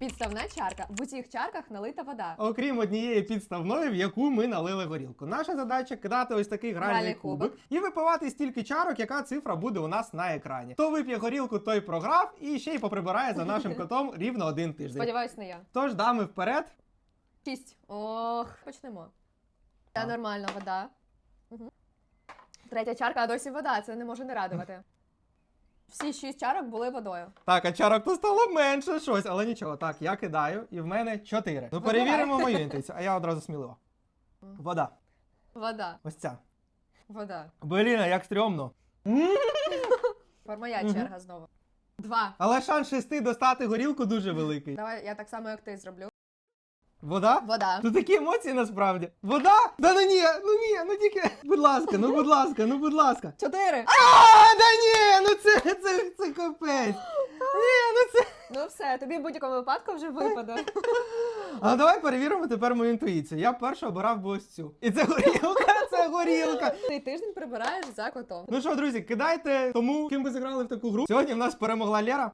Підставна чарка. В усіх чарках налита вода. Окрім однієї підставної, в яку ми налили горілку. Наша задача кидати ось такий гральний Гральний кубик кубик. і випивати стільки чарок, яка цифра буде у нас на екрані. Хто вип'є горілку, той програв і ще й поприбирає за нашим котом рівно один тиждень. Сподіваюсь, не я. Тож дами вперед. Шість. Ох, почнемо. Та Так. нормально, вода. Угу. Третя чарка, а досі вода. Це не може не радувати. Всі шість чарок були водою. Так, а чарок то стало менше щось, але нічого. Так, я кидаю, і в мене чотири. Ну Вибирай. перевіримо мою інтуїцію, а я одразу сміливо. Вода. Вода. Ось ця. Вода. Блін, а як стрьомно. Тепер моя Мгм. черга знову. Два. Але шанс шести достати горілку дуже великий. Давай я так само, як ти зроблю. Вода? Вода. Тут такі емоції насправді. Вода? Да ну ні, ну ні, ну тільки. Будь ласка, ну будь ласка, ну будь ласка. Чотири. А, да ні, ну це, це, це капець. Ні, ну це. Ну все, тобі в будь-якому випадку вже випаде. А давай перевіримо тепер мою інтуїцію. Я перше обирав би ось цю. І це горілка, це горілка. Ти тиждень прибираєш за котом. Ну що, друзі, кидайте тому, ким ви зіграли в таку гру. Сьогодні в нас перемогла Лера.